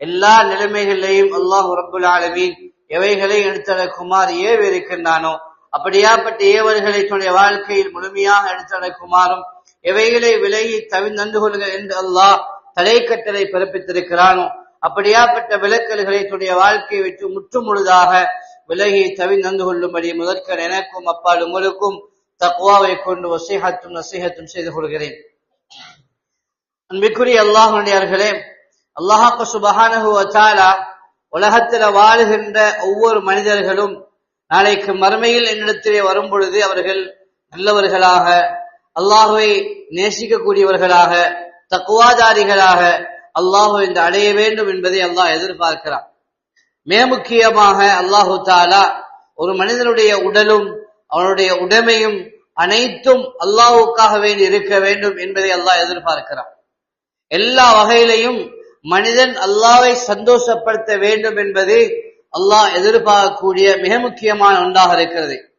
எல்லா நிலைமைகளிலையும் அல்லாஹ் ரபுல் ஆலமீன் எவைகளை எடுத்தடக்குமாறு ஏவி இருக்கின்றானோ அப்படியாப்பட்ட ஏவர்களை தன்னுடைய வாழ்க்கையில் முழுமையாக எடுத்தடக்குமாறும் எவைகளை விலகி தவிர்ந்து கொள்ளுங்கள் என்று அல்லாஹ் தலைக்கட்டளை பிறப்பித்திருக்கிறானோ அப்படியாப்பட்ட விளக்கல்களை தன்னுடைய வாழ்க்கையை விட்டு முற்று முழுதாக விலகி தவிர்ந்து கொள்ளும்படி முதற்கன் எனக்கும் அப்பால் உங்களுக்கும் தக்குவாவை கொண்டு வசீகத்தும் நசீகத்தும் செய்து கொள்கிறேன். அன்பிற்குரிய அல்லாஹுடையார்களே அல்லாஹாக்கு சுபஹானஹு வச்சாலா உலகத்தில வாழுகின்ற ஒவ்வொரு மனிதர்களும் நாளைக்கு மறுமையில் என்னிடத்திலே வரும் பொழுது அவர்கள் நல்லவர்களாக அல்லாஹுவை நேசிக்கக்கூடியவர்களாக தக்குவாதாரிகளாக அல்லாஹு இந்த அடைய வேண்டும் என்பதை அல்லாஹ் எதிர்பார்க்கிறான். மே முக்கியமாக அல்லாஹு தாலா ஒரு மனிதனுடைய உடலும் அவனுடைய உடைமையும் அனைத்தும் அல்லாஹுக்காக வேண்டி இருக்க வேண்டும் என்பதை அல்லாஹ் எதிர்பார்க்கிறான். எல்லா வகையிலையும் மனிதன் அல்லாவை சந்தோஷப்படுத்த வேண்டும் என்பது அல்லாஹ் எதிர்பார்க்கக்கூடிய மிக முக்கியமான ஒன்றாக இருக்கிறது.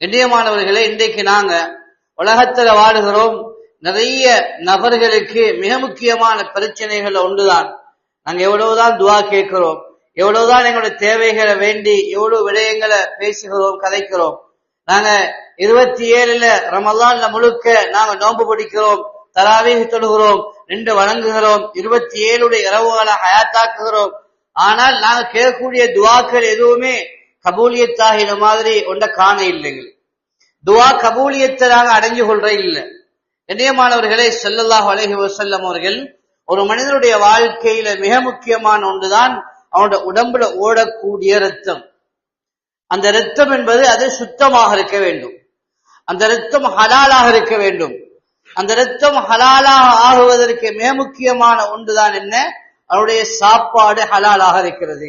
கண்ணியமானவர்களே இன்றைக்கு நாங்க உலகத்துல வாடுகிறோம் நிறைய நபர்களுக்கு மிக முக்கியமான பிரச்சனைகள் ஒன்றுதான். நாங்க எவ்வளவுதான் துவா கேட்கிறோம் எவ்வளவுதான் எங்களுடைய தேவைகளை வேண்டி எவ்வளவு விடயங்களை பேசுகிறோம் கதைக்கிறோம். நாங்க இருபத்தி ஏழுல ரமலான்ல முழுக்க நாங்க நோன்பு பிடிக்கிறோம். தராவீஹ் தொழுகிறோம் ரெண்டு வணங்குகிறோம் இருபத்தி ஏழுடைய இரவுகளை ஹயாத்தாக்குகிறோம். ஆனால் நாங்க கேட்கக்கூடிய துவாக்கள் எதுவுமே கபூலியத்தாகின மாதிரி ஒன்றை காண இல்லைங்க. துவா கபூலியத்தை நாங்க அடைஞ்சு கொள்ற இல்லை. இணையமானவர்களே செல்லல்லாஹ் அலஹி வசல்லம் அவர்கள் ஒரு மனிதனுடைய வாழ்க்கையில மிக முக்கியமான ஒன்றுதான் அவனோட உடம்புல ஓடக்கூடிய ரத்தம் அந்த ரத்தம் என்பது அது சுத்தமாக இருக்க வேண்டும். அந்த ரத்தம் ஹலாலாக இருக்க வேண்டும். அந்த ரத்தம் ஹலாலாக ஆகுவதற்கு மிக முக்கியமான ஒன்றுதான் என்ன? அவருடைய சாப்பாடு ஹலாலாக இருக்கிறது.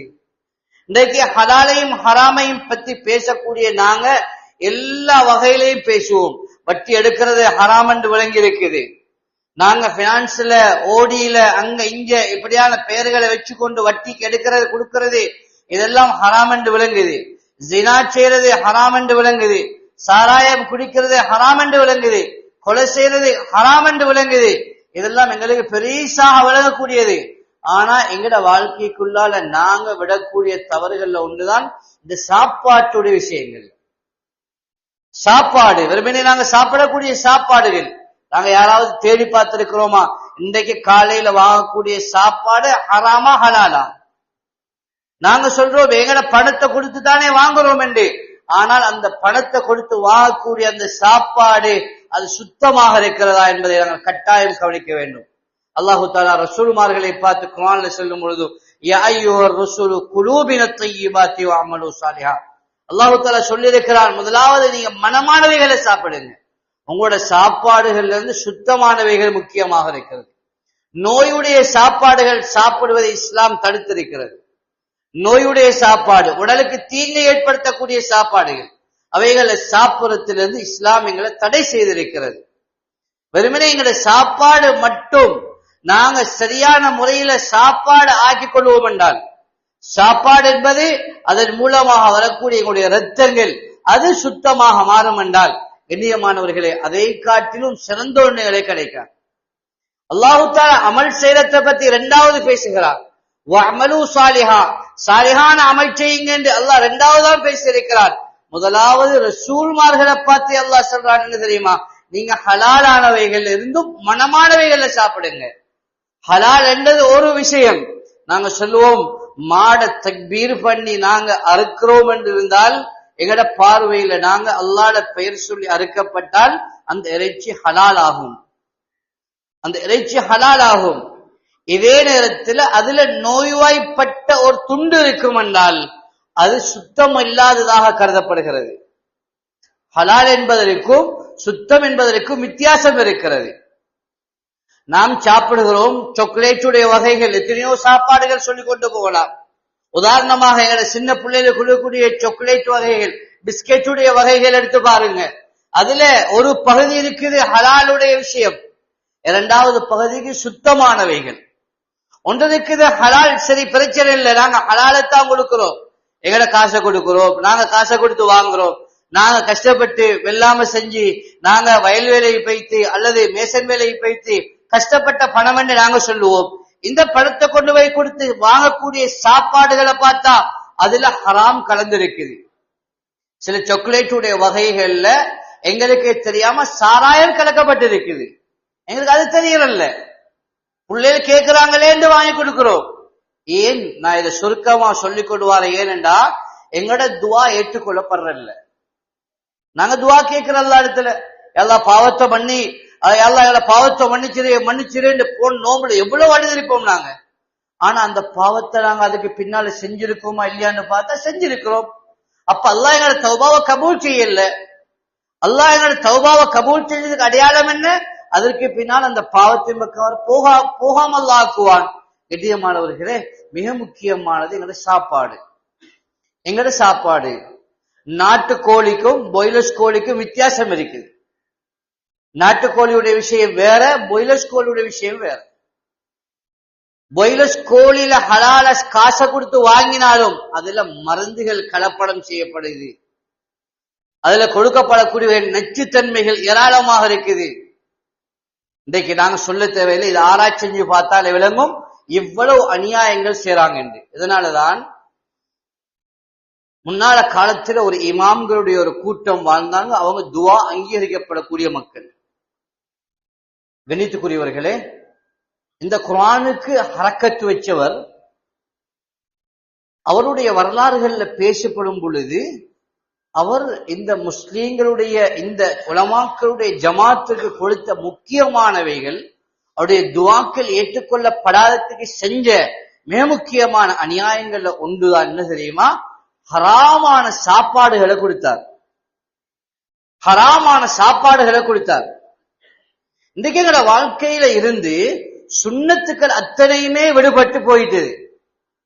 இன்றைக்கு ஹலாலையும் ஹராமையும் பத்தி பேசக்கூடிய நாங்க எல்லா வகையிலையும் பேசுவோம். வட்டி எடுக்கிறது ஹராம் என்று விளங்கி இருக்குது நாங்க பினான்ஸ்ல ஓடியில அங்க இங்க இப்படியான பெயர்களை வச்சு கொண்டு வட்டிக்கு எடுக்கிறது கொடுக்கறது இதெல்லாம் ஹராம் என்று விளங்குது. ஜினா செய்யறது ஹராம் என்று விளங்குது. சாராயம் குடிக்கிறது ஹராம் என்று விளங்குது. கொலை செய்யறது ஹராம் என்று விளங்குது. இதெல்லாம் எங்களுக்கு பெரிசாக விளங்கக்கூடியது. ஆனா எங்கட வாழ்க்கைக்குள்ளால நாங்க விடக்கூடிய தவறுகள்ல ஒன்றுதான் இந்த சாப்பாட்டுடைய விஷயங்கள். சாப்பாடு வெறுமனே நாங்க சாப்பிடக்கூடிய சாப்பாடுகள். நாங்க யாராவது தேடி பார்த்திருக்கிறோமா? இன்றைக்கு காலையில வாங்கக்கூடிய சாப்பாடு ஹராமா ஹலாலா. நாங்க சொல்றோம் எங்கட பணத்தை கொடுத்து தானே வாங்குறோம் என்று. ஆனால் அந்த பணத்தை கொடுத்து வாங்கக்கூடிய அந்த சாப்பாடு அது சுத்தமாக இருக்கிறதா என்பதை நாங்கள் கட்டாயம் கவனிக்க வேண்டும். அல்லாஹு தாலா ரசூல்மார்களை பார்த்து குரான்ல செல்லும் பொழுது அல்லாஹு தாலா சொல்லியிருக்கிறார் முதலாவது நீங்க மனமானவைகளை சாப்பிடுங்க. உங்களோட சாப்பாடுகள்ல இருந்து சுத்தமானவைகள் முக்கியமாக இருக்கிறது. நோயுடைய சாப்பாடுகள் சாப்பிடுவதை இஸ்லாம் தடுத்திருக்கிறது. நோயுடைய சாப்பாடு உடலுக்கு தீங்கை ஏற்படுத்தக்கூடிய சாப்பாடுகள் அவைகளை சாப்பிடத்திலிருந்து இஸ்லாம் எங்களை தடை செய்திருக்கிறது. வெறுமனே எங்களை சாப்பாடு மட்டும் நாங்க சரியான முறையில சாப்பாடு ஆக்கிக் கொள்வோம் என்றால் சாப்பாடு என்பது அதன் மூலமாக வரக்கூடிய எங்களுடைய ரத்தங்கள் அது சுத்தமாக மாறும் என்றால் கண்ணியமானவர்களே அதை காட்டிலும் சிறந்த ஒன்றுகளை கிடைக்கும். அல்லாஹுத்தால அமல் செய்யறதை பத்தி இரண்டாவது பேசுகிறார். அமலு சாலிஹா சாலிஹான அமல் செய்யுங்க என்று அல்லாஹ் இரண்டாவது தான் பேசியிருக்கிறார். முதலாவது ரசூல்மார்களை பார்த்து அல்லாஹ் சொல்றான் தெரியுமா? நீங்க ஹலாலானவைகள் இருந்தும் மனமானவைகளை சாப்பிடுங்க. ஹலால் என்றது ஒரு விஷயம். நாங்க சொல்லுவோம் மாட தக்பீர் பண்ணி நாங்க அறுக்கிறோம் என்று இருந்தால் எங்கட பார்வையில நாங்க அல்லாட பெயர் சொல்லி அறுக்கப்பட்டால் அந்த இறைச்சி ஹலால் ஆகும் அந்த இறைச்சி ஹலால் ஆகும் இதே நேரத்தில் அதுல நோய்வாய்ப்பட்ட ஒரு துண்டு இருக்கும் என்றால் அது சுத்தம் இல்லாததாக கருதப்படுகிறது. ஹலால் என்பதற்கும் சுத்தம் என்பதற்கும் வித்தியாசம் இருக்கிறது. நாம் சாப்பிடுகிறோம் சாக்லேட்டுடைய வகைகள் எத்தனையோ சாப்பாடுகள் சொல்லிக் கொண்டு போகலாம். உதாரணமாக எங்களை சின்ன பிள்ளைகள் கொடுக்கக்கூடிய சாக்லேட் வகைகள் பிஸ்கெட்டுடைய வகைகள் எடுத்து பாருங்க. அதுல ஒரு பகுதி இருக்குது ஹலாலுடைய விஷயம். இரண்டாவது பகுதிக்கு சுத்தமானவைகள். ஒன்று இருக்குது ஹலால் சரி பிரச்சனை இல்லை. நாங்க ஹலாலத்தான் கொடுக்கிறோம். எங்கட காசை கொடுக்கிறோம்? நாங்க காசை கொடுத்து வாங்குறோம். நாங்க கஷ்டப்பட்டு வெல்லாம செஞ்சு நாங்க வயல் வேலையை பைத்து அல்லது மேசன் வேலையை பைத்து கஷ்டப்பட்ட பணம் என்று நாங்க சொல்லுவோம். இந்த பணத்தை கொண்டு போய் கொடுத்து வாங்கக்கூடிய சாப்பாடுகளை பார்த்தா அதுல ஹராம் கலந்திருக்குது. சில சாக்லேட்டுடைய வகைகள்ல எங்களுக்கு தெரியாம சாராயம் கலக்கப்பட்டிருக்குது. எங்களுக்கு அது தெரியல பிள்ளைகள் கேட்கிறாங்களேன்னு வாங்கி கொடுக்கிறோம். ஏன் நான் இதை சுருக்கமா சொல்லிக் கொண்டு ஏனென்றா எங்கட துவா ஏற்றுக்கொள்ளப்படுறதில்ல. நாங்க துவா கேட்கிற எல்லா இடத்துல எல்லா பாவத்தை பண்ணி எல்லாம் எல்லா பாவத்தை மன்னிச்சிரு மன்னிச்சிருன்னு போன நோம்புல எவ்வளவு அழுதிருப்போம் நாங்க. ஆனா அந்த பாவத்தை நாங்க அதுக்கு பின்னால செஞ்சிருக்கோமா இல்லையான்னு பார்த்தா செஞ்சிருக்கிறோம். அப்ப அல்லாஹ் எங்களோட தௌபாவை கபூல் செய்யல. அல்லா எங்களோட தௌபாவை கபூல் செஞ்சதுக்கு அடையாளம் என்ன? அதற்கு பின்னால் அந்த பாவத்தின் பக்கம் போகா போகாமல் ஆக்குவான். கெட்டியமானவர்களே மிக முக்கியமானது எங்களோட சாப்பாடு. எங்களோட சாப்பாடு? நாட்டு கோழிக்கும் பொய்லஸ் கோழிக்கும் வித்தியாசம் இருக்குது நாட்டுக்கோழியுடைய விஷயம் வேற பொய்லஸ் கோழியுடைய விஷயம் வேற. பொய்லஸ் கோழியில ஹலால காசை கொடுத்து வாங்கினாலும் அதுல மருந்துகள் கலப்படம் செய்யப்படுது. அதுல கொடுக்கப்படக்கூடிய நச்சுத்தன்மைகள் ஏராளமாக இருக்குது. இன்றைக்கு நாங்க சொல்ல தேவையில்லை இது ஆராய்ச்சி செஞ்சு பார்த்தால் விளங்கும். இவ்வளவு அநியாயங்கள் செய்றாங்க என்று. இதனாலதான் முன்னால காலத்துல ஒரு இமாம்களுடைய ஒரு கூட்டம் வாழ்ந்தாங்க. அவங்க துவா அங்கீகரிக்கப்படக்கூடிய மக்கள். கணித்துக்குரியவர்களே இந்த குரானுக்கு ஹரக்கத்து வச்சவர் அவருடைய வரலாறுகள்ல பேசப்படும் பொழுது அவர் இந்த முஸ்லீம்களுடைய இந்த உலமாக்களுடைய ஜமாத்துக்கு கொடுத்த முக்கியமானவைகள் அவருடைய துவாக்கள் ஏற்றுக்கொள்ளப்படாததுக்கு செஞ்ச மிக முக்கியமான அநியாயங்கள்ல ஒன்றுதான் என்ன தெரியுமா? ஹராமான சாப்பாடுகளை கொடுத்தார். ஹராமான சாப்பாடுகளை கொடுத்தார். இன்றைக்கு எங்களோட வாழ்க்கையில இருந்து சுண்ணத்துக்கள் அத்தனையுமே விடுபட்டு போயிட்டு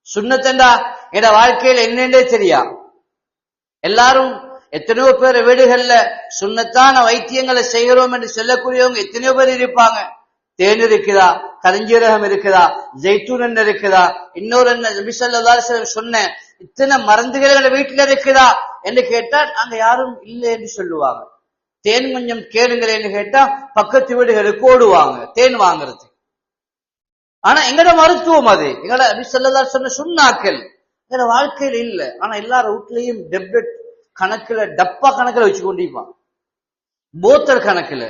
சுண்ணத்தண்டா எங்களோட வாழ்க்கையில என்னென்னே தெரியா? எல்லாரும் எத்தனையோ பேர் வீடுகள்ல சுண்ணத்தான வைத்தியங்களை செய்கிறோம் என்று சொல்லக்கூடியவங்க எத்தனையோ பேர் இருப்பாங்க. தேன் இருக்குதா கரிஞ்சீரகம் இருக்குதா? ஜெய்தூன் இருக்குதா? இன்னொரு என்ன நபி ஸல்லல்லாஹு சொன்ன இத்தனை மருந்துகள் எங்க வீட்டுல இருக்குதா? என்று கேட்டா நாங்க யாரும் இல்லை என்று சொல்லுவாங்க. தேன் கொஞ்சம் கேளுங்களேன்னு கேட்டா பக்கத்து வீடுகளுக்கு ஓடுவாங்க தேன் வாங்குறது ஆனா எங்கட மருத்துவம் அது. எங்கட நபி சொன்ன சுண்ணாக்கள் எங்கட வாழ்க்கையில் இல்ல. ஆனா எல்லார வீட்லயும் டெபிட் கணக்குல டப்பா கணக்குல வச்சு கொண்டிருப்பான் போத்தல் கணக்குல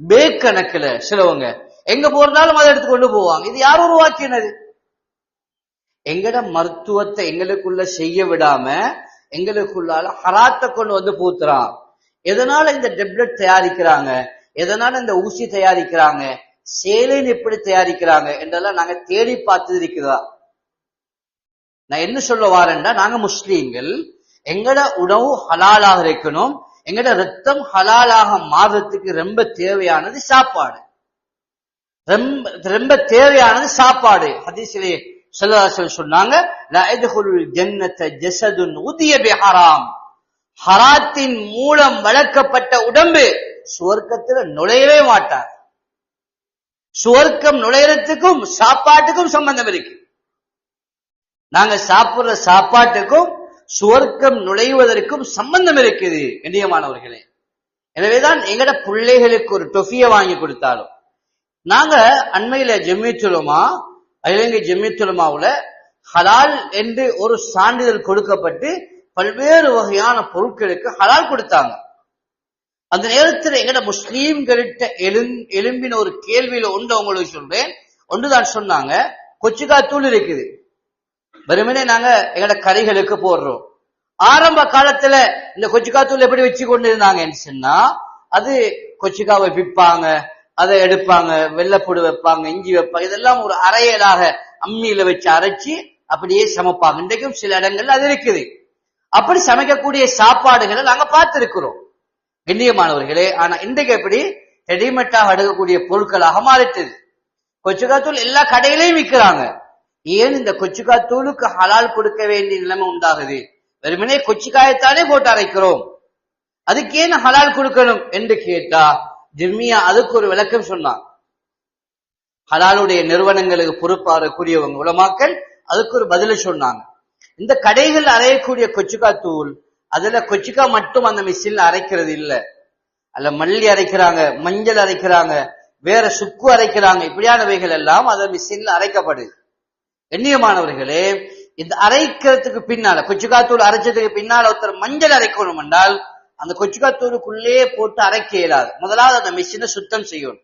பேக் கணக்குல சிலவங்க. எங்க போறதாலும் அதை எடுத்து கொண்டு போவாங்க. இது யார் உருவாக்கினது? எங்கட மருத்துவத்தை எங்களுக்குள்ள செய்ய விடாம எங்களுக்குள்ளால ஹராத்தை கொண்டு வந்து பூத்துறான். எதனால இந்த டெப்லெட் தயாரிக்கிறாங்க? எதனால இந்த ஊசி தயாரிக்கிறாங்க? சேலைன்னு எப்படி தயாரிக்கிறாங்க? என்றெல்லாம் நாங்க தேடி பார்த்து இருக்கிறதா? நான் என்ன சொல்ல வரேன்னா நாங்க முஸ்லீம்கள் எங்கட உணவு ஹலாலாக இருக்கணும் எங்கட ரத்தம் ஹலாலாக மாறுறதுக்கு ரொம்ப தேவையானது சாப்பாடு. ரொம்ப ரொம்ப தேவையானது சாப்பாடு. ஹதீசிலே ஸல்லல்லாஹு சொன்னாங்க ஹராத்தின் மூலம் வளர்க்கப்பட்ட உடம்பு சுவர்க்கத்துல நுழையவே மாட்டார் சுவர்க்கம் நுழையறதுக்கும் சாப்பாட்டுக்கும் சம்பந்தம் இருக்கு. நாங்க சாப்பிடுற சாப்பாட்டுக்கும் சுவர்க்கம் நுழைவதற்கும் சம்பந்தம் இருக்குது கண்ணியமானவர்களே எனவேதான் எங்கட பிள்ளைகளுக்கு ஒரு டொஃபிய வாங்கி கொடுத்தாலும் நாங்க அண்மையில ஜெமித்துலமா இலங்கை ஜெமித்துலமாவுல ஹலால் என்று ஒரு சான்றிதழ் கொடுக்கப்பட்டு பல்வேறு வகையான பொருட்களுக்கு ஹலால் கொடுத்தாங்க. அந்த நேரத்தில் எங்கட முஸ்லீம்கிட்ட எழும் எழும்பின ஒரு கேள்வியில ஒன்று அவங்களுக்கு சொல்றேன். ஒன்றுதான் சொன்னாங்க. கொச்சிக்கா தூள் இருக்குது. வெறுமனே நாங்க எங்கட கறிகளுக்கு போடுறோம். ஆரம்ப காலத்துல இந்த கொச்சிக்காத்தூள் எப்படி வச்சு கொண்டு இருந்தாங்கன்னு சொன்னா அது கொச்சிக்காவை விற்பாங்க. அதை எடுப்பாங்க வெள்ளைப்பூடு வைப்பாங்க இஞ்சி வைப்பாங்க. இதெல்லாம் ஒரு அரையலாக அம்மியில வச்சு அரைச்சி அப்படியே சமைப்பாங்க. இன்றைக்கும் சில இடங்கள்ல அது இருக்குது. அப்படி சமைக்கக்கூடிய சாப்பாடுகளை நாங்க பார்த்திருக்கிறோம். கண்ணியமானவர்களே ஆனா இன்றைக்கு எப்படி ரெடிமேட்டாக அடுக்கக்கூடிய பொருட்களாக மாறிட்டது. கொச்சுக்காத்தூள் எல்லா கடையிலையும் விற்கிறாங்க. ஏன் இந்த கொச்சுக்காத்தூளுக்கு ஹலால் கொடுக்க வேண்டிய நிலைமை உண்டாகுது? வெறுமனே கொச்சிக்காயத்தானே போட்டு அரைக்கிறோம். அதுக்கு ஏன் ஹலால் கொடுக்கணும் என்று கேட்டா ஜிம்மியா அதுக்கு ஒரு விளக்கம் சொன்னான். ஹலாலுடைய நிறுவனங்களுக்கு பொறுப்பாகக்கூடியவங்க உலமாக்கள் அதுக்கு ஒரு பதில சொன்னாங்க. இந்த கடைகள் அரையக்கூடிய கொச்சிக்கா தூள் அதுல கொச்சிக்கா மட்டும் அந்த மிஷின்ல அரைக்கிறது இல்ல. அதுல மல்லி அரைக்கிறாங்க மஞ்சள் அரைக்கிறாங்க வேற சுக்கு அரைக்கிறாங்க இப்படியானவைகள் எல்லாம் அந்த மிஷின்ல அரைக்கப்படுது. கண்ணியமானவர்களே இந்த அரைக்கிறதுக்கு பின்னால கொச்சுக்காத்தூள் அரைச்சதுக்கு பின்னால ஒருத்தர் மஞ்சள் அரைக்கணும் என்றால் அந்த கொச்சுக்காத்தூருக்குள்ளே போட்டு அரைக்க இயலாது. முதலாவது அந்த மெஷினை சுத்தம் செய்யணும்.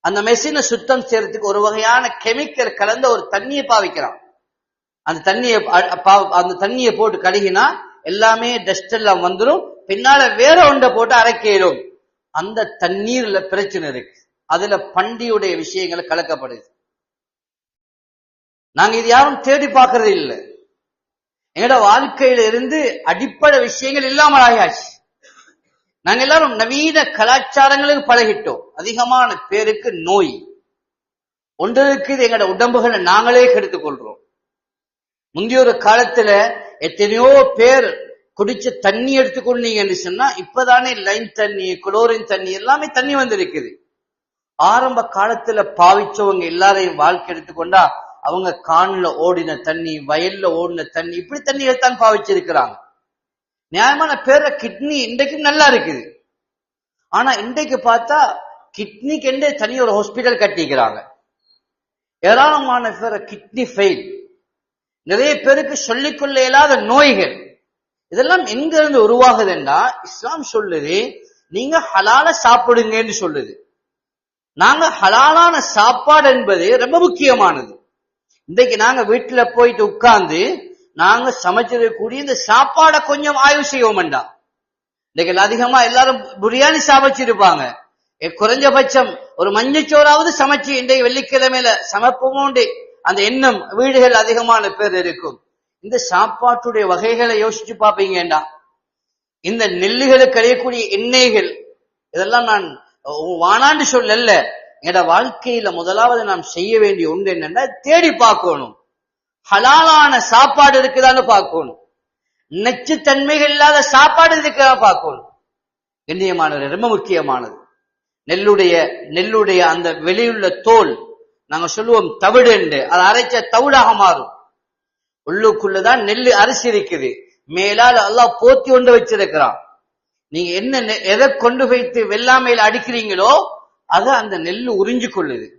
அந்த மெஷினை சுத்தம் செய்யறதுக்கு ஒரு வகையான கெமிக்கல் கலந்த ஒரு தண்ணியை பாவிக்கிறான் அந்த தண்ணியை அந்த தண்ணியை போட்டு கழுகினா எல்லாமே டஸ்ட் எல்லாம் வந்துரும். பின்னால வேற ஒன்றை போட்டு அரைக்க இயலும். அந்த தண்ணீர்ல பிரச்சனை இருக்கு. அதுல பண்டியுடைய விஷயங்கள் கலக்கப்படுது. நாங்க இது யாரும் தேடி பார்க்கறது இல்லை. எங்களோட வாழ்க்கையில இருந்து அடிப்படை விஷயங்கள் இல்லாமல் ஆகியாச்சு நாங்க எல்லாரும் நவீன கலாச்சாரங்களுக்கு பழகிட்டோம். அதிகமான பேருக்கு நோய். ஒன்று இருக்குது எங்களோட உடம்புகளை நாங்களே கெடுத்துக் கொள்றோம் முந்தைய ஒரு காலத்துல எத்தனையோ பேர் குடிச்ச தண்ணி எடுத்துக்கொண்டீங்கன்னு சொன்னா இப்பதானே லைன் தண்ணி குளோரின் தண்ணி எல்லாமே தண்ணி வந்திருக்குது. ஆரம்ப காலத்துல பாவிச்சவங்க எல்லாரையும் வாழ்க்கை எடுத்துக்கொண்டா அவங்க கான்ல ஓடின தண்ணி வயல்ல ஓடின தண்ணி இப்படி தண்ணியை தான் பாவிச்சிருக்கிறாங்க. நியாயமான பேர கிட்னி இன்றைக்கு நல்லா இருக்குது. ஆனா இன்றைக்கு பார்த்தா கிட்னிக்கெண்டே தனி ஒரு ஹாஸ்பிட்டல் கட்டிக்கிறாங்க. ஏராளமான பேர கிட்னி ஃபெயில் நிறைய பேருக்கு சொல்லிக்கொள்ள இயலாத நோய்கள். இதெல்லாம் எங்க இருந்து உருவாகுதுன்னா இஸ்லாம் சொல்லுது நீங்க ஹலால சாப்பிடுங்கன்னு சொல்லுது. நாங்க ஹலாலான சாப்பாடு என்பது ரொம்ப முக்கியமானது. இன்றைக்கு நாங்க வீட்டுல போயிட்டு உட்கார்ந்து நாங்க சமைச்சது கூடிய இந்த சாப்பாடை கொஞ்சம் ஆய்வு செய்வோம் வேண்டாம் இன்னைக்கு அதிகமா எல்லாரும் பிரியாணி சமைச்சிருப்பாங்க குறைஞ்சபட்சம் ஒரு மஞ்சச்சோறாவது சமைச்சு இன்றைக்கு வெள்ளிக்கிழமையில சமைப்போமோண்டு அந்த எண்ணம் வீடுகள் அதிகமான பேர் இருக்கும். இந்த சாப்பாட்டுடைய வகைகளை யோசிச்சு பார்ப்பீங்கடா. இந்த நெல்லுகளுக்கு கிடையக்கூடிய எண்ணெய்கள் இதெல்லாம் நான் உ- வானாண்டு சொல்லல என்னோட வாழ்க்கையில முதலாவது நாம் செய்ய வேண்டிய ஒன்று என்னன்னா தேடி பார்க்கணும். ஹலாலான சாப்பாடு இருக்குதான்னு பார்க்கணும். நச்சுத்தன்மைகள் இல்லாத சாப்பாடு இருக்குதா பார்க்கணும். கண்ணியமானது ரொம்ப முக்கியமானது. நெல்லுடைய நெல்லுடைய அந்த வெளியுள்ள தோல் நாங்க சொல்லுவோம் தவிடு என்று அதை அரைச்ச தவிடாக மாறும். உள்ளுக்குள்ளதான் நெல்லு அரிசி இருக்குது. மேலால் அல்லாஹ் போத்தி கொண்டு வச்சிருக்கிறான். நீங்க என்ன நெ- எதை கொண்டு வைத்து வெள்ளாமையில அடிக்கிறீங்களோ அதை அந்த நெல்லு உறிஞ்சு கொள்ளுது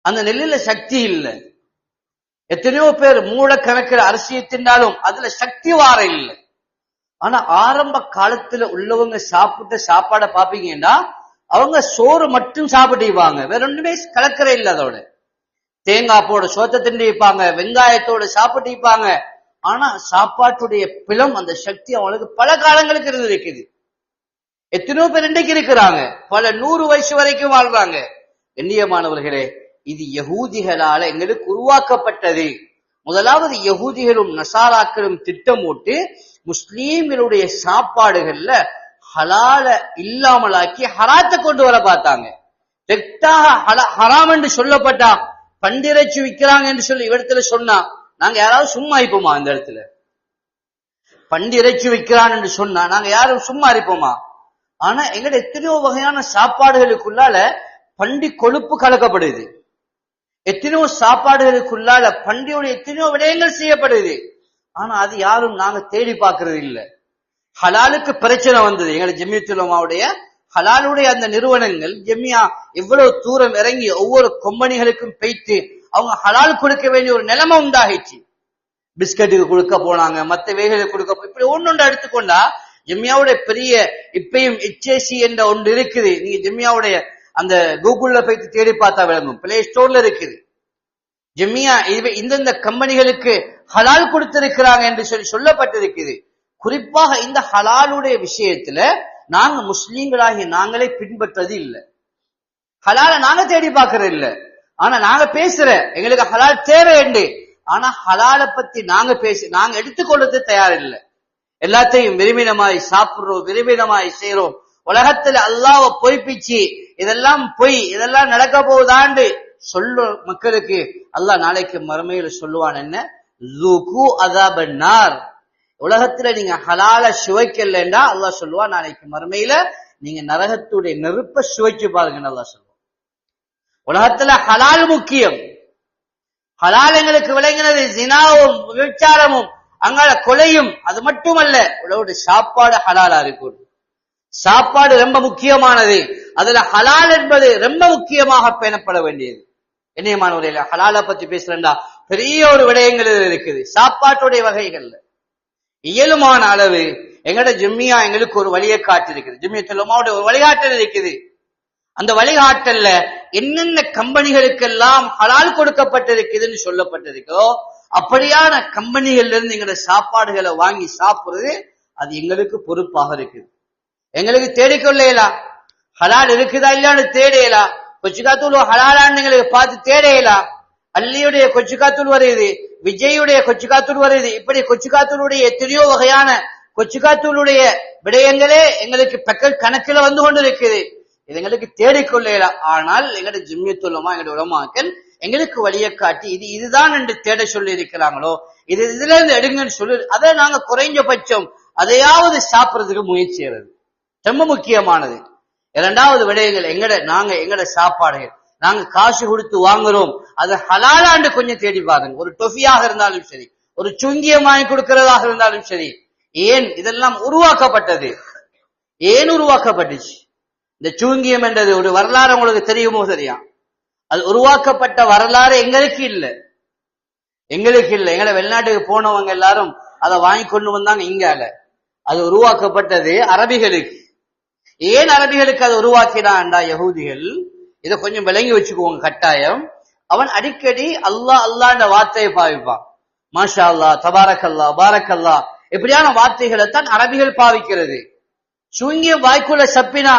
அந்த நெல்லுல சக்தி இல்லை. எத்தனையோ பேர் மூட கணக்கில் அரிசியை தின்னாலும் அதுல சக்தி வார இல்லை. ஆனா ஆரம்ப காலத்துல உள்ளவங்க சாப்பிட்ட சாப்பாடை பாப்பீங்கன்னா அவங்க சோறு மட்டும் சாப்பிட்டுவாங்க வேற ஒண்ணுமே கலக்கற இல்லை அதோட. தேங்காய் போட சோத்தை திண்டிப்பாங்க வெங்காயத்தோட சாப்பிட்டுப்பாங்க ஆனா சாப்பாட்டுடைய பிளம் அந்த சக்தி அவங்களுக்கு பல காலங்களுக்கு இருந்து இருக்குது எத்தனையோ பேர் இன்றைக்கு இருக்கிறாங்க. பல நூறு வயசு வரைக்கும் வாழ்றாங்க கண்ணியமானவர்களே இது யகூதிகளால எங்களுக்கு உருவாக்கப்பட்டது. முதலாவது யகூதிகளும் நசாராக்களும் போட்டு முஸ்லீம்களுடைய சாப்பாடுகள்ல ஹலால இல்லாமலாக்கி ஹராத்தை கொண்டு வர பார்த்தாங்க. தெட்டாக ஹராம் என்று சொல்லப்பட்டா பண்டிறைச்சி விற்கிறாங்க என்று சொல்லி இடத்துல சொன்னா நாங்க யாராவது சும்மா இருப்போமா அந்த இடத்துல? பண்டிறைச்சி விற்கிறான் என்று சொன்னா நாங்க யாரும் சும்மா இருப்போமா? ஆனா எங்கட எத்தனையோ வகையான சாப்பாடுகளுக்குள்ளால பண்டி கொழுப்பு கலக்கப்படுது. எத்தனையோ சாப்பாடுகளுக்குள்ளால பண்டியோட எத்தனையோ விடயங்கள் செய்யப்படுது. ஆனா அது யாரும் நாங்க தேடி பார்க்கறது இல்ல. ஹலாலுக்கு பிரச்சனை வந்தது. எங்க ஜெமியத்துலமாவுடைய ஹலாலுடைய அந்த நிறுவனங்கள் ஜெம்மியா எவ்வளவு தூரம் இறங்கி ஒவ்வொரு கொம்பனிகளுக்கும் பெய்த்து அவங்க ஹலால் கொடுக்க வேண்டிய ஒரு நிலைமை உண்டாகிச்சு பிஸ்கட்டுக்கு கொடுக்க போனாங்க மத்த வேகளுக்கு கொடுக்க போ- இப்படி ஒன்னொன்று எடுத்துக்கொண்டா ஜெம்மியாவுடைய பெரிய இப்பயும் எச்ஏசி என்ற ஒன்று இருக்குது. நீங்க ஜெம்மியாவுடைய அந்த கூகுள்ல போய் தேடி பார்த்தா விளங்கும். பிளே ஸ்டோர்ல இருக்குது. ஜெம்மியா இது இந்தந்த கம்பெனிகளுக்கு ஹலால் கொடுத்திருக்கிறாங்க என்று சொல்லி சொல்லப்பட்டிருக்குது. குறிப்பாக இந்த ஹலாலுடைய விஷயத்துல நாங்க முஸ்லீம்களாகிய நாங்களே பின்பற்றது இல்லை. ஹலால நாங்க தேடி பார்க்கறது இல்ல. ஆனா நாங்க பேசுற எங்களுக்கு ஹலால் தேவை என்று. ஆனா ஹலால பத்தி நாங்க பேச நாங்க எடுத்துக்கொள்றது தயார் இல்ல எல்லாத்தையும் விரும்பினமாய் சாப்பிடுறோம் விரும்பினமாய் செய்யறோம் உலகத்துல அல்லாவ பொய்ப்பிச்சு இதெல்லாம் பொய் இதெல்லாம் நடக்க போகுதாண்டு சொல்ல மக்களுக்கு. அல்லாஹ் நாளைக்கு மறுமையில சொல்லுவான் என்ன? லுகு அதாபன்னார் உலகத்துல நீங்க ஹலால சுவைக்கலன்னா அல்லாஹ் சொல்லுவான் நாளைக்கு மறுமையில நீங்க நரகத்துடைய நெருப்ப சுவைச்சு பாருங்கன்னு அல்லாஹ் சொல்லுவான். உலகத்துல ஹலால் முக்கியம். ஹலால் எங்களுக்கு விளங்கினது ஜினாவும் விபச்சாரமும் அங்கால கொலையும் அது மட்டுமல்ல உலகோட சாப்பாடு ஹலாலா இருக்கும். சாப்பாடு ரொம்ப முக்கியமானது. அதுல ஹலால் என்பது ரொம்ப முக்கியமாக பேணப்பட வேண்டியது. என்னையமானவரையில ஹலாலை பத்தி பேசுறேன்டா. பெரிய ஒரு விடயங்கள் இருக்குது. சாப்பாட்டுடைய வகைகள்ல. இயலுமான அளவு எங்கட ஜிம்மியா எங்களுக்கு ஒரு வழியை ஜிம்மியா சொல்லுமாவோட ஒரு வழிகாட்டல் இருக்குது. அந்த வழிகாட்டல்ல என்னென்ன கம்பெனிகளுக்கெல்லாம் ஹலால் கொடுக்கப்பட்டிருக்குதுன்னு சொல்லப்பட்டிருக்கோ அப்படியான கம்பெனிகள்ல இருந்து எங்களோட சாப்பாடுகளை வாங்கி சாப்பிடுறது அது எங்களுக்கு பொறுப்பாக இருக்குது. எங்களுக்கு தேடிக்கொள்ளலாம் ஹலால் இருக்குதா இல்லையான்னு தேடையலாம் கொச்சிக்காத்தூள் ஹலாலான்னு எங்களுக்கு பார்த்து தேடையலாம் அல்லியுடைய கொச்சிக்காத்தூள் வருது விஜயுடைய கொச்சிக்காத்தூள் வருது. இப்படி கொச்சிக்காத்தூளுடைய எத்தனையோ வகையான கொச்சிக்காத்தூளுடைய விடயங்களே எங்களுக்கு பெக்கல் கணக்கில் வந்து கொண்டு இருக்குது இது எங்களுக்கு தேடிக்கொள்ளலாம் ஆனால் எங்களுடைய ஜிம்மியத்துள்ளமா எங்களுடைய உலமாக்கள் எங்களுக்கு வழியை காட்டி இது இதுதான் என்று தேட சொல்லி இருக்கிறாங்களோ இது இதுல இருந்து எடுங்கன்னு சொல்லி அதை நாங்க குறைஞ்சபட்சம் அதையாவது சாப்பிடுறதுக்கு முயற்சி செய்யறது ரொம்ப முக்கியமானது. இரண்டாவது விடயங்கள் எங்கட நாங்க எங்கட சாப்பாடுகள். நாங்க காசு கொடுத்து வாங்குறோம். அது ஹலாலாண்டு கொஞ்சம் தேடி பாருங்க. ஒரு டொஃபியாக இருந்தாலும் சரி ஒரு சுங்கியம் வாங்கி கொடுக்கிறதாக இருந்தாலும் சரி ஏன் இதெல்லாம் உருவாக்கப்பட்டது? ஏன் உருவாக்கப்பட்டுச்சு? இந்த சூங்கியம் என்றது ஒரு வரலாறு உங்களுக்கு தெரியுமோ சரியா அது உருவாக்கப்பட்ட வரலாறு எங்களுக்கு இல்ல. எங்களுக்கு இல்ல. எங்களை வெளிநாட்டுக்கு போனவங்க எல்லாரும் அதை வாங்கி கொண்டு வந்தாங்க இங்கால. அது உருவாக்கப்பட்டது அரபிகளுக்கு. ஏன் அரபிகளுக்கு அதை உருவாக்கினான்டா யகூதிகள்? இதை கொஞ்சம் விளங்கி வச்சுக்குவோங்க கட்டாயம். அவன் அடிக்கடி அல்லாஹ் அல்லாண்ட வார்த்தையை பாவிப்பான். மாஷா அல்லா தபாரக்கல்லா பாரக்கல்லா இப்படியான வார்த்தைகளை தான் அரபிகள் பாவிக்கிறது? சுங்கிய வாய்க்குள்ள சப்பினா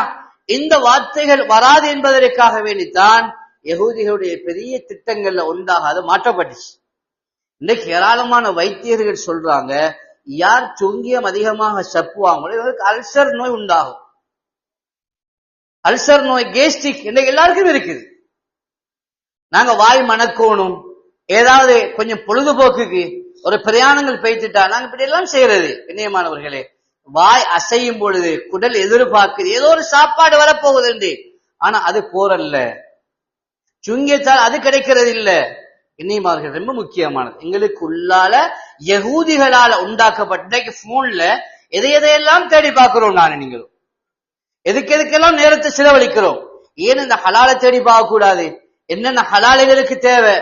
இந்த வார்த்தைகள் வராது என்பதற்காக வேண்டித்தான் யகூதிகளுடைய பெரிய திட்டங்கள்ல ஒன்றாக அது மாற்றப்பட்டுச்சு. இன்னைக்கு ஏராளமான வைத்தியர்கள் சொல்றாங்க யார் சுங்கியம் அதிகமாக சப்புவாங்களோ அல்சர் நோய் உண்டாகும். அல்சர் நோய் கேஸ்டிக் இன்னைக்கு எல்லாருக்கும் இருக்குது. நாங்க வாய் மணக்கோணும். ஏதாவது கொஞ்சம் பொழுதுபோக்குக்கு ஒரு பிரயாணங்கள் பெய்த்துட்டா நாங்க இப்படி எல்லாம் செய்யறது இணையமானவர்களே வாய் அசையும் பொழுது குடல் எதிர்பார்க்குது ஏதோ ஒரு சாப்பாடு வரப்போகுது ஆனா அது போரல்ல. சுங்கியத்தால் அது கிடைக்கிறது இல்ல இணையமார்கள் ரொம்ப முக்கியமானது. எங்களுக்கு உள்ளால யகூதிகளால உண்டாக்கப்பட்ட இன்னைக்கு போன்ல எதை எதையெல்லாம் தேடி பார்க்கிறோம் நான் நீங்களும். எதுக்கு எதுக்கெல்லாம் நேரத்தை செலவழிக்கிறோம்? ஏன் இந்த ஹலாலை தேடி பார்க்கக்கூடாது என்னென்ன ஹலாலைகளுக்கு தேவை?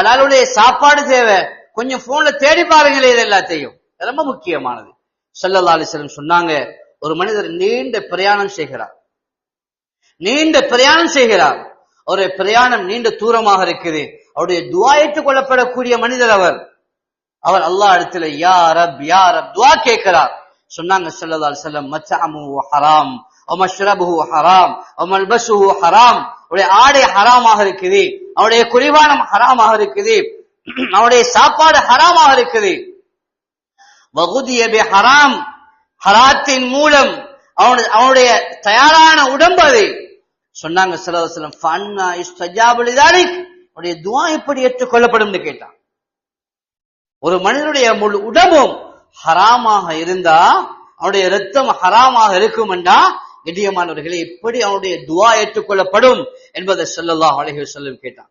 ஹலாலுடைய சாப்பாடு தேவை. கொஞ்சம் போன்ல தேடி பாருங்களே இது எல்லாத்தையும். ரொம்ப முக்கியமானது. சல்லல்லா அலிஸ்லம் சொன்னாங்க ஒரு மனிதர் நீண்ட பிரயாணம் செய்கிறார். நீண்ட பிரயாணம் செய்கிறார். அவருடைய பிரயாணம் நீண்ட தூரமாக இருக்குது. அவருடைய துவா ஏற்றுக் கொள்ளப்படக்கூடிய மனிதர் அவர். அவர் அல்லாஹ் இடத்துல யா ரப் யா ரப் துவா கேட்கிறார். சொன்னாங்க சல்லல்லா அலிஸ்லம் மச்சாமு ஹராம். ஒமஷ்ரபு ஹராம் ஒமல்பசு ஹராம். அவருடைய ஆடை ஹராமாக இருக்குது. அவருடைய குறைவானம் ஹராமாக இருக்குது. அவருடைய சாப்பாடு ஹராமாக இருக்குது. வகுதியபி ஹராம் ஹராத்தின் மூலம் அவனுடைய அவனுடைய தயாரான உடம்பு அது. சொன்னாங்க சிலவசலம் ஃபன்னா இஸ்தஜாபுலிதானி அவருடைய துவா எப்படி ஏற்றுக்கொள்ளப்படும் கேட்டான். ஒரு மனிதனுடைய முழு உடம்பும் ஹராமாக இருந்தா அவனுடைய ரத்தம் ஹராமாக இருக்கும் என்றா கண்ணியமானவர்களே எப்படி அவனுடைய துவா ஏற்றுக்கொள்ளப்படும் என்பதை சொல்லலாம் அழகி சொல்லும் கேட்டான்.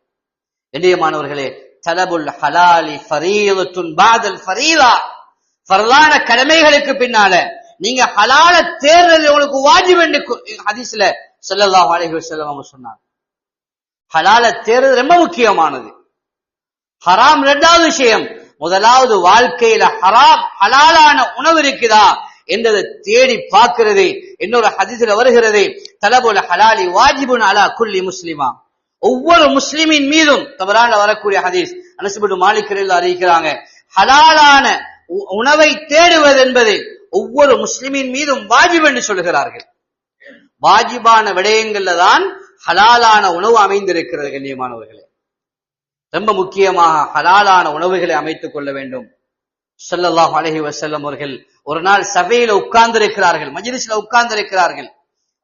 கண்ணியமானவர்களே தலபுல் ஹலாலி ஃபரீலத்துன் பாதல் ஃபரீலா பரலான கடமைகளுக்கு பின்னால நீங்க ஹலால தேர்தல் உங்களுக்கு வாஜிப் என்று ஹதீஸ்ல சொல்லலாம் அழகி செல்லம் அவங்க சொன்னாங்க ஹலால தேர்தல் ரொம்ப முக்கியமானது. ஹராம் ரெண்டாவது விஷயம் முதலாவது வாழ்க்கையில ஹராம் ஹலாலான உணவு இருக்குதா? என்றதை தேடி பார்க்கிறது இன்னொரு ஹதீஸ்ல வருகிறது தலபுல ஹலாலி வாஜிபுன் அலா குல்லி முஸ்லிமா. ஒவ்வொரு முஸ்லிமின் மீதும் தவறான வரக்கூடிய ஹதீஸ் அனசுபட்டு மாளிகரில் அறிவிக்கிறாங்க. ஹலாலான உணவை தேடுவது என்பது ஒவ்வொரு முஸ்லிமின் மீதும் வாஜிப் என்று சொல்கிறார்கள். வாஜிபான விடயங்கள்ல தான் ஹலாலான உணவு அமைந்திருக்கிறது கண்ணியமானவர்களே. ரொம்ப முக்கியமாக ஹலாலான உணவுகளை அமைத்துக் கொள்ள வேண்டும். சொல்லல்லாஹ் அலஹி வசல்லம் அவர்கள் ஒரு நாள் சபையில உட்கார்ந்து இருக்கிறார்கள் மஜிலிஸ்ல உட்கார்ந்து இருக்கிறார்கள்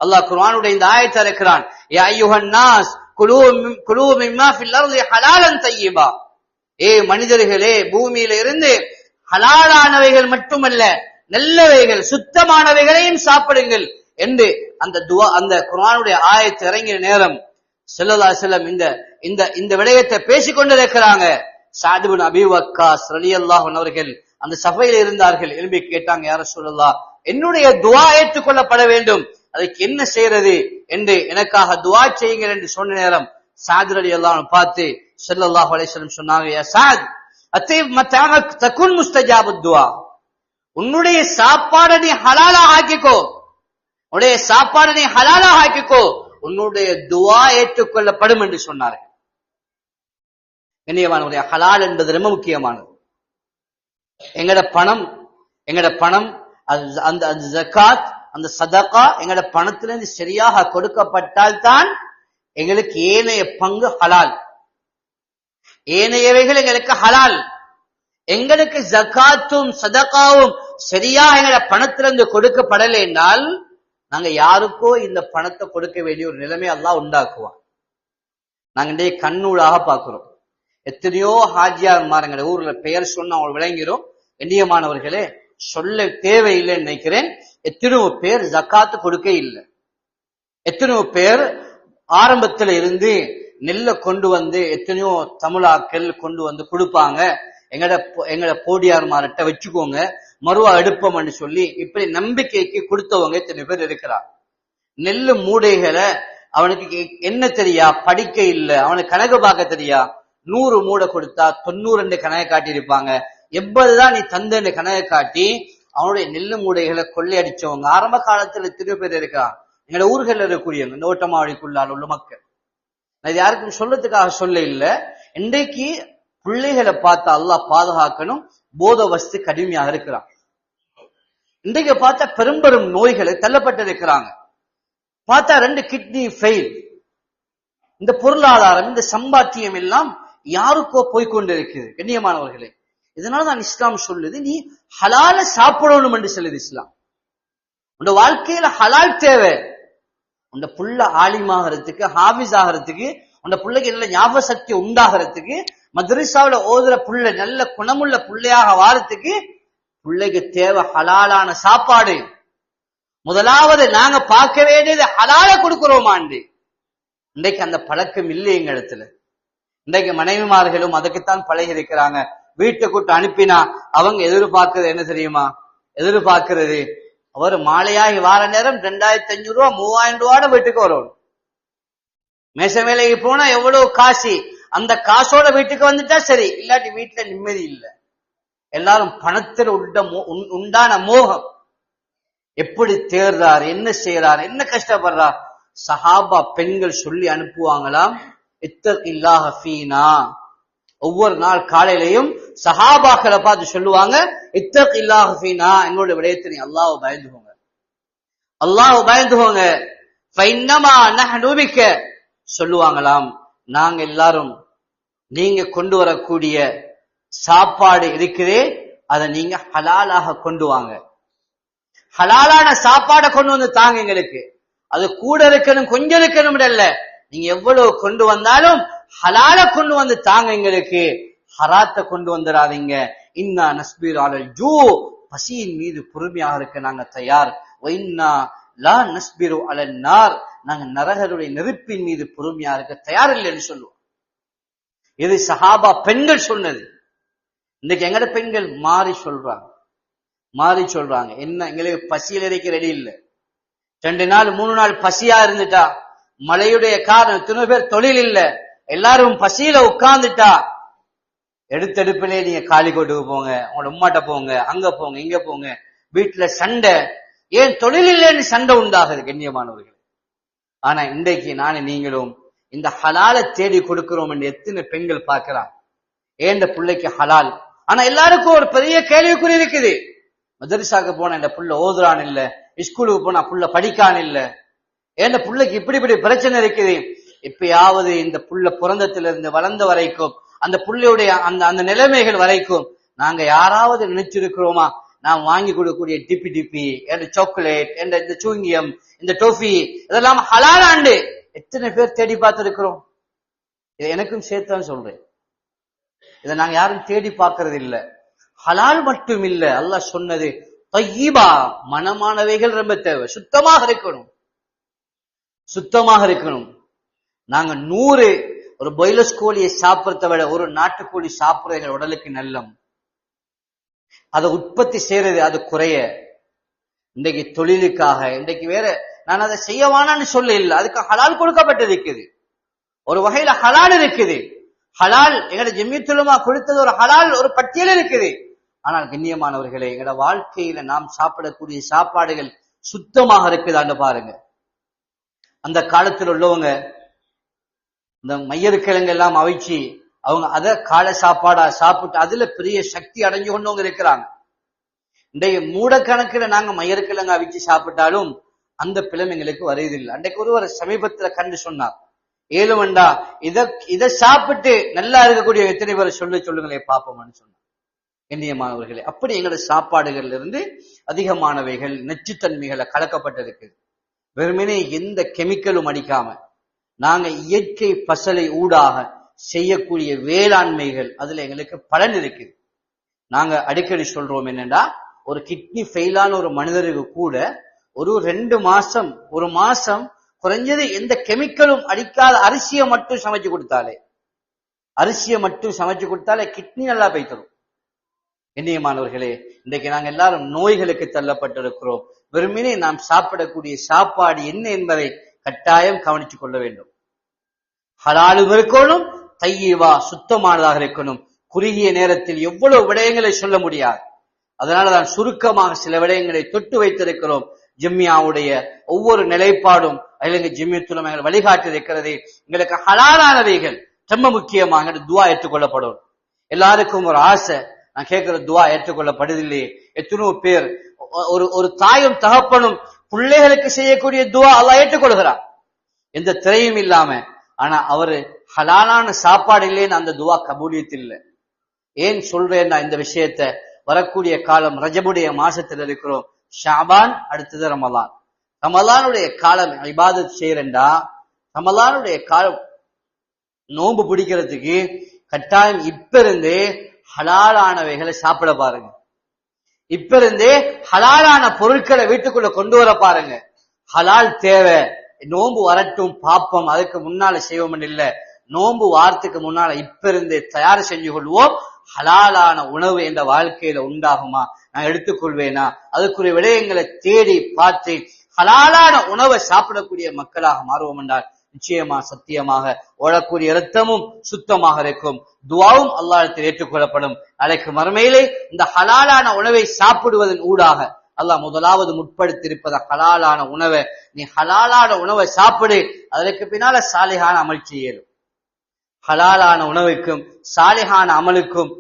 அல்லாஹ் குர்ஆனுடைய இந்த ஆயத்தை இருக்கிறான் யா அய்யுஹன் நாஸ் குலூ குலூ மிம்மா ஃபில் அர்தி ஹலாலன் தய்யிபா. ஏ மனிதர்களே பூமியில இருந்து ஹலாலானவைகள் மட்டுமல்ல நல்லவைகள் சுத்தமானவைகளையும் சாப்பிடுங்கள் என்று அந்த துவா அந்த குர்வானுடைய ஆயத்தை இறங்கிய நேரம் செல்லல்லா செல்லம் இந்த இந்த இந்த விடயத்தை பேசிக்கொண்டிருக்கிறாங்க. சாதுபின் அபிவக்கா ஸ்ரலி அல்லாஹன் அவர்கள் அந்த சபையில் இருந்தார்கள். எழுப்பி கேட்டாங்க யார சொல்லலா என்னுடைய துவா ஏற்றுக்கொள்ளப்பட வேண்டும். அதுக்கு என்ன செய்யறது? என்று எனக்காக துவா செய்யுங்கள் என்று சொன்ன நேரம் சாதிர் அலி அல்லாஹ் பார்த்து செல்லல்லாஹ் அலேஸ்வரம் சொன்னாங்க சாத் அத்தை மத்தாமக் முஸ்தஜாபு துவா. உன்னுடைய சாப்பாடை நீ ஹலாலா ஆக்கிக்கோ. உன்னுடைய சாப்பாடை நீ ஹலாலா ஆக்கிக்கோ. உன்னுடைய துவா ஏற்றுக்கொள்ளப்படும் என்று சொன்னார்கள். கண்ணியமானவருடைய ஹலால் என்பது ரொம்ப முக்கியமானது. எங்கட பணம் எங்கட பணம் அந்த அந்த ஜக்காத் அந்த சதகா எங்கட பணத்திலிருந்து சரியாக கொடுக்கப்பட்டால் தான் எங்களுக்கு ஏனைய பங்கு ஹலால். ஏனையவைகள் எங்களுக்கு ஹலால். எங்களுக்கு ஜக்காத்தும் சதகாவும் சரியா எங்கட பணத்திலிருந்து கொடுக்கப்படலை என்றால் நாங்க யாருக்கோ இந்த பணத்தை கொடுக்க வேண்டிய ஒரு நிலைமை எல்லாம் உண்டாக்குவோம் நாங்க இன்றைய கண்ணூடாக பார்க்கிறோம். எத்தனையோ ஹாஜியார் எங்க ஊர்ல பெயர் சொன்ன அவங்க விளங்கிரும். கண்ணியமானவர்களே சொல்ல தேவையில்லைன்னு நினைக்கிறேன். எத்தனையோ பேர் ஜக்காத்து கொடுக்க இல்லை. எத்தனையோ பேர் ஆரம்பத்துல இருந்து நெல்லை கொண்டு வந்து எத்தனையோ தமிழாக்கள் கொண்டு வந்து கொடுப்பாங்க. எங்கட பொ- எங்கட போடியார்மார்கிட்ட வச்சுக்கோங்க. மறுவா எடுப்போம்னு சொல்லி இப்படி நம்பிக்கைக்கு கொடுத்தவங்க எத்தனை பேர் இருக்கிறார் நெல்லு மூடைகளை அவனுக்கு என்ன தெரியா? படிக்க இல்லை. அவனுக்கு கணக்கு பார்க்க தெரியா? நூறு மூடை கொடுத்தா தொண்ணூறு கணக்கு காட்டியிருப்பாங்க. எண்பதுதான் நீ தந்தன்னு கணக்கை காட்டி அவனுடைய நெல்லு மூடைகளை கொள்ளையடிச்சவங்க ஆரம்ப காலத்துல திருப்பேர் பேர் இருக்கிறாங்க எங்களோட ஊர்களில் இருக்கக்கூடியவங்க இந்த ஓட்டமாவடிக்குள்ளால் உள்ள மக்கள். நான் இது யாருக்கும் சொல்றதுக்காக சொல்ல இல்லை. இன்றைக்கு பிள்ளைகளை பார்த்து அல்லாஹ் பாதுகாக்கணும். போத வஸ்து கடுமையாக இருக்கிறான். இன்றைக்கு பார்த்தா பெரும்பெரும் நோய்களை தள்ளப்பட்டு இருக்கிறாங்க பார்த்தா ரெண்டு கிட்னி ஃபெயில் இந்த பொருளாதாரம் இந்த சம்பாத்தியம் எல்லாம் யாருக்கோ போய்கொண்டிருக்குது கண்ணியமானவர்களே. இதனால நான் இஸ்லாம் சொல்லுது நீ ஹலால சாப்பிடணும் என்று சொல்லுது இஸ்லாம். உன் வாழ்க்கையில ஹலால் தேவை. உன் புள்ள ஆலிமாகிறதுக்கு ஹாஃபிஸ் ஆகிறதுக்கு உன் பிள்ளைக்கு நல்ல ஞாபக சக்தி உண்டாகிறதுக்கு மதுரிசாவில ஓதுற புள்ள நல்ல குணமுள்ள பிள்ளையாக வாரத்துக்கு பிள்ளைக்கு தேவை ஹலாலான சாப்பாடு. முதலாவது நாங்க பார்க்க வேண்டியது ஹலால கொடுக்கிறோமாண்டு. இன்றைக்கு அந்த பழக்கம் இல்லை எங்க இடத்துல. இன்றைக்கு மனைவிமார்களும் அதுக்குத்தான் பழகி இருக்கிறாங்க வீட்டுக்குட்டு அனுப்பினா அவங்க எதிர்பார்க்கிறது என்ன தெரியுமா? எதிர்பார்க்கிறது அவர் மாலையாகி வார நேரம் ரெண்டாயிரத்தி அஞ்சூறு ரூபா மூவாயிரம் ரூபாட வீட்டுக்கு வரணும் மேச வேலைக்கு போனா எவ்வளவு காசு? அந்த காசோட வீட்டுக்கு வந்துட்டா சரி இல்லாட்டி வீட்டுல நிம்மதி இல்லை. எல்லாரும் பணத்தில் உண்ட உண்- உண்டான மோகம். எப்படி தேர்றார் என்ன செய்யறார் என்ன கஷ்டப்படுறார்? சஹாபா பெண்கள் சொல்லி அனுப்புவாங்களாம் இத்தக் ஃபீனா. ஒவ்வொரு நாள் காலையிலையும் சஹாபாக்களை பார்த்து சொல்லுவாங்க இத்தக் இல்லாஹ ஃபீனா எங்களுடைய விடயத்தை நீ அல்லாஹ் பயந்துகோங்க அல்லாஹ் பயந்துகோங்க ஃபைன்னமா நஹ்னு சொல்லுவாங்களாம். நாங்க எல்லாரும் நீங்க கொண்டு வரக்கூடிய சாப்பாடு இருக்குதே அதை நீங்க ஹலாலாக கொண்டு வாங்க. ஹலாலான சாப்பாடை கொண்டு வந்து தாங்க எங்களுக்கு. அது கூட இருக்கணும் கொஞ்சம் இருக்கணும் இல்ல. நீங்க எவ்வளவு கொண்டு வந்தாலும் ஹலால கொண்டு வந்து தாங்க எங்களுக்கு. ஹராத்த கொண்டு வந்துடாதீங்க. இன்னா நஸ்பீர் ஆலல் ஜூ. பசியின் மீது பொறுமையாக இருக்க நாங்க தயார். ஒயின்னா லா நஸ்பிரு அலல் நார். நாங்க நரகருடைய நெருப்பின் மீது பொறுமையா இருக்க தயார் இல்லைன்னு சொல்லுவோம். இது சஹாபா பெண்கள் சொன்னது. இன்னைக்கு எங்கட பெண்கள் மாறி சொல்றாங்க. மாறி சொல்றாங்க. என்ன எங்களுக்கு பசியில் இருக்க ரெடி இல்ல. ரெண்டு நாள் மூணு நாள் பசியா இருந்துட்டா? மழையுடைய காரணம். எத்தனை பேர் தொழில் இல்ல. எல்லாரும் பசியில உட்கார்ந்துட்டா. எடுத்தெடுப்பிலே நீங்க காலிக்கோட்டுக்கு போங்க. உங்களோட உம்மாட்ட போங்க. அங்க போங்க. இங்க போங்க. வீட்டுல சண்டை. ஏன் தொழில் இல்லைன்னு சண்டை உண்டாகுது கண்ணியமானவர்கள். ஆனா இன்றைக்கு நானும் நீங்களும் இந்த ஹலால தேடி கொடுக்கிறோம் என்று எத்தனை பெண்கள் பார்க்கிறான் ஏண்ட பிள்ளைக்கு ஹலால்? ஆனா எல்லாருக்கும் ஒரு பெரிய கேள்விக்குறி இருக்குது. மதரிசாக்கு போன இந்த புள்ள ஓதுறான் இல்ல. ஸ்கூலுக்கு போனா புள்ள படிக்கான் இல்ல. ஏண்ட புள்ளைக்கு இப்படி இப்படி பிரச்சனை இருக்குது? இப்பயாவது இந்த புள்ள பிறந்தத்திலிருந்து வளர்ந்த வரைக்கும் அந்த புள்ளையுடைய அந்த அந்த நிலைமைகள் வரைக்கும் நாங்க யாராவது நினைச்சிருக்கிறோமா? நான் வாங்கி கொடுக்கக்கூடிய டிப்பி டிப்பி என்ற சாக்லேட் என்ற இந்த சூங்கியம் இந்த டோஃபி இதெல்லாம் ஹலாலாண்டு எத்தனை பேர் தேடி பார்த்திருக்கிறோம்? இதை எனக்கும் சேர்த்தான் சொல்றேன். இதை நாங்க யாரும் தேடி பார்க்கறது இல்ல ஹலால் மட்டும் இல்ல. அல்லாஹ் சொன்னது தையீபா மனமானவைகள் ரொம்ப தேவை. சுத்தமாக இருக்கணும். சுத்தமாக இருக்கணும். நாங்க நூறு ஒரு பொய்லஸ் கோழியை சாப்பிடறத விட ஒரு நாட்டுக்கோழி சாப்பிடுறது எங்கள் உடலுக்கு நல்லம். அதை உற்பத்தி செய்யறது அது குறைய. இன்றைக்கு தொழிலுக்காக இன்றைக்கு வேற நான் அதை செய்ய செய்யவானான்னு சொல்ல இல்லை. அதுக்கு ஹலால் கொடுக்கப்பட்டு இருக்குது. ஒரு வகையில ஹலால் இருக்குது. ஹலால் எங்கட ஜெமித்துலமா கொடுத்தது ஒரு ஹலால் ஒரு பட்டியல் இருக்குது. ஆனால் கண்ணியமானவர்களே எங்கட வாழ்க்கையில நாம் சாப்பிடக்கூடிய சாப்பாடுகள் சுத்தமாக இருக்குதான்னு பாருங்க. அந்த காலத்தில் உள்ளவங்க இந்த மையருக்கிழங்கு எல்லாம் அவிச்சு அவங்க அதை காலை சாப்பாடா சாப்பிட்டு அதுல பெரிய சக்தி அடைஞ்சு கொண்டவங்க இருக்கிறாங்க. இன்றைய மூட கணக்கில் நாங்க மையற்கிழங்கு அவிச்சு சாப்பிட்டாலும் அந்த பிளம் எங்களுக்கு வருவதில்லை அன்றைக்கு ஒருவர் சமீபத்துல கண்டு சொன்னார். ஏழுவண்டா இத இதை சாப்பிட்டு நல்லா இருக்கக்கூடிய எத்தனை பேர் சொல்லு சொல்லுங்களே பாப்போம்னு சொன்னார். கண்ணியமானவர்களே அப்படி எங்களோட சாப்பாடுகள்ல இருந்து அதிகமானவைகள் நச்சுத்தன்மைகளை கலக்கப்பட்டிருக்கு. வெறுமனே எந்த கெமிக்கலும் அடிக்காம நாங்க இயற்கை பசலை ஊடாக செய்யக்கூடிய வேளாண்மைகள் அதுல எங்களுக்கு பலன் இருக்குது. நாங்க அடிக்கடி சொல்றோம் என்னன்னா ஒரு கிட்னி ஃபெயிலான ஒரு மனிதருக்கு கூட ஒரு ரெண்டு மாசம் ஒரு மாசம் குறைஞ்சது எந்த கெமிக்கலும் அடிக்காத அரிசியை மட்டும் சமைச்சு கொடுத்தாலே அரிசியை மட்டும் சமைச்சு கொடுத்தாலே கிட்னி நல்லா போய்த்தரும். கண்ணியமானவர்களே இன்றைக்கு நாங்க எல்லாரும் நோய்களுக்கு தள்ளப்பட்டிருக்கிறோம். வெறுமனே நாம் சாப்பிடக்கூடிய சாப்பாடு என்ன என்பதை கட்டாயம் கவனித்துக் கொள்ள வேண்டும். ஹலாலும் இருக்கணும் தையீவா சுத்தமானதாக இருக்கணும். குறுகிய நேரத்தில் எவ்வளவு விடயங்களை சொல்ல முடியாது. அதனால தான் சுருக்கமாக சில விடயங்களை தொட்டு வைத்திருக்கிறோம். ஜிம்மியாவுடைய ஒவ்வொரு நிலைப்பாடும் இலங்கை ஜிம்மியத்துலம் எங்கள் வழிகாட்டி இருக்கிறது எங்களுக்கு ஹலாலானவைகள் ரொம்ப முக்கியமாக துவா ஏற்றுக்கொள்ளப்படும் எல்லாருக்கும் ஒரு ஆசை நான் கேட்கிற துவா ஏற்றுக்கொள்ளப்படுதில்லையே எத்தனோ பேர் ஒரு ஒரு தாயும் தகப்பனும் பிள்ளைகளுக்கு செய்யக்கூடிய துவா அல்லா ஏற்றுக்கொள்கிறார். எந்த திரையும் இல்லாம. ஆனா அவரு ஹலாலான சாப்பாடு இல்லைன்னு அந்த துவா கபூலியத்தில் இல்லை. ஏன் நான் இந்த விஷயத்த வரக்கூடிய காலம் ரஜபுடைய மாசத்துல இருக்கிறோம். ஷாபான் அடுத்தது ரமலான். ரமலானுடைய காலம் இபாதத் செய்யறேன்டா. ரமலானுடைய காலம் நோன்பு பிடிக்கிறதுக்கு கட்டாயம் இப்ப இருந்தே ஹலாலானவைகளை சாப்பிட பாருங்க. இப்ப இருந்தே ஹலாலான பொருட்களை வீட்டுக்குள்ள கொண்டு வர பாருங்க. ஹலால் தேவை. நோன்பு வரட்டும் பாப்பம் அதுக்கு முன்னால செய்வோம் இல்ல. நோன்பு வாரத்துக்கு முன்னால இப்ப இருந்தே தயார் செஞ்சு கொள்வோம். ஹலாலான உணவு என்ற வாழ்க்கையில உண்டாகுமா? நான் எடுத்துக்கொள்வேனா? அதுக்குரிய விடயங்களை தேடி பார்த்து ஹலாலான உணவை சாப்பிடக்கூடிய மக்களாக மாறுவோம் என்றால் நிச்சயமா சத்தியமாக ஓடக்கூடிய இரத்தமும் சுத்தமாக இருக்கும். துவாவும் அல்லாஹத்தில் ஏற்றுக்கொள்ளப்படும். அழைக்கு மறுமையிலே இந்த ஹலாலான உணவை சாப்பிடுவதன் ஊடாக அல்லாஹ் முதலாவது முற்படுத்தியிருப்பத ஹலாலான உணவை நீ ஹலாலான உணவை சாப்பிடு அதற்கு பின்னால சாலிகான அமல் செய்யலும் ஹலாலான உணவுக்கும் சாலிகான அமலுக்கும்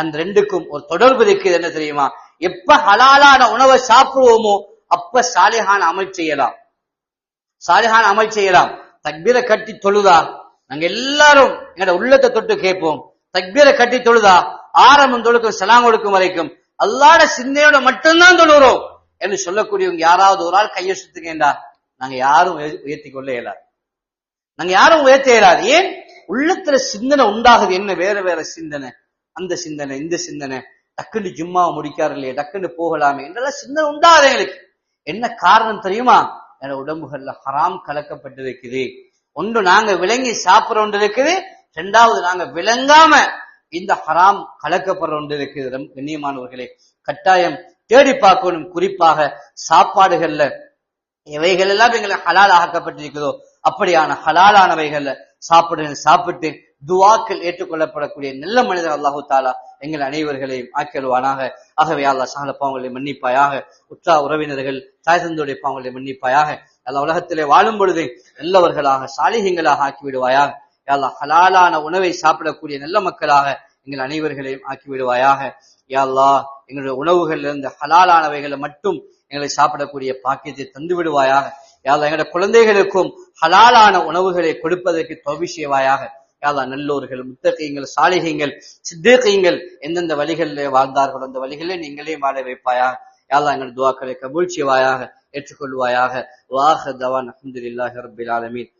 அந்த ரெண்டுக்கும் ஒரு தொடர்பு இருக்குது. என்ன தெரியுமா? எப்ப ஹலாலான உணவை சாப்பிடுவோமோ அப்ப சாலிகான அமல் செய்யலாம். சாலிகான அமல் செய்யலாம். தக்பீரை கட்டி தொழுதா? நாங்க எல்லாரும் எங்களோட உள்ளத்தை தொட்டு கேட்போம். தக்பீரை கட்டி தொழுதா? ஆரம்பம் தொழுக்கும் செலாம் கொடுக்கும் வரைக்கும். அல்லாட சிந்தையோட மட்டும்தான் தொழுகிறோம். என்று சொல்லக்கூடியவங்க யாராவது ஒரு ஆள் கையை சுத்துக்கேண்டா நாங்க யாரும் உயர்த்தி கொள்ள இயலாது. நாங்க யாரும் உயர்த்த இயலாது. ஏன்? உள்ளத்துல சிந்தனை உண்டாகுது. என்ன? வேற வேற சிந்தனை. அந்த சிந்தனை இந்த சிந்தனை. டக்குன்னு ஜும்மாவை முடிக்காரு இல்லையா? டக்குன்னு போகலாமே. என்றெல்லாம் சிந்தனை உண்டாகுது எங்களுக்கு? என்ன காரணம் தெரியுமா? என உடம்புகள்ல ஹராம் கலக்கப்பட்டிருக்குது ஒன்று நாங்க விளங்கி சாப்பிட ஒன்று இருக்குது ரெண்டாவது நாங்க விளங்காம இந்த ஹராம் கலக்கப்படுற ஒன்று இருக்குது கண்ணியமானவர்களே கட்டாயம் தேடி பார்க்கணும். குறிப்பாக சாப்பாடுகள்ல எவைகள் எல்லாம் எங்களை ஹலால் ஆக்கப்பட்டிருக்குதோ அப்படியான ஹலாலானவைகள்ல சாப்பிடு சாப்பிட்டு துவாக்கள் ஏற்றுக்கொள்ளப்படக்கூடிய நல்ல மனிதர் அல்லாஹு தாலா எங்கள் அனைவர்களையும் ஆக்கிடுவானாக ஆகவே அல்லா சகல பாவங்களை மன்னிப்பாயாக. உற்றா உறவினர்கள் தாய் தந்தோடைய பாவங்களை மன்னிப்பாயாக. எல்லா உலகத்திலே வாழும் பொழுது நல்லவர்களாக சாலிகங்களாக ஆக்கிவிடுவாயாக யாழ்லா ஹலாலான உணவை சாப்பிடக்கூடிய நல்ல மக்களாக எங்கள் அனைவர்களையும் ஆக்கி விடுவாயாக. யாழ்லா எங்களுடைய உணவுகள்ல இருந்து ஹலாலானவைகளை மட்டும் எங்களை சாப்பிடக்கூடிய பாக்கியத்தை தந்து விடுவாயாக. யாழ்லா எங்களுடைய குழந்தைகளுக்கும் ஹலாலான உணவுகளை கொடுப்பதற்கு தொவிசியவாயாக யாதா நல்லோர்கள் முத்தகைங்கள் சாலிகைங்கள் சித்தகைங்கள் எந்தெந்த வழிகளில் வாழ்ந்தார்களோ அந்த வழிகளில் நீங்களே வாழ வைப்பாயாக யாதா எங்கள் துவாக்களை கபூல் ஏற்றுக்கொள்வாயாக. வாஹ தவான் அஹமதுல்லாஹி ரபில் ஆலமீன்.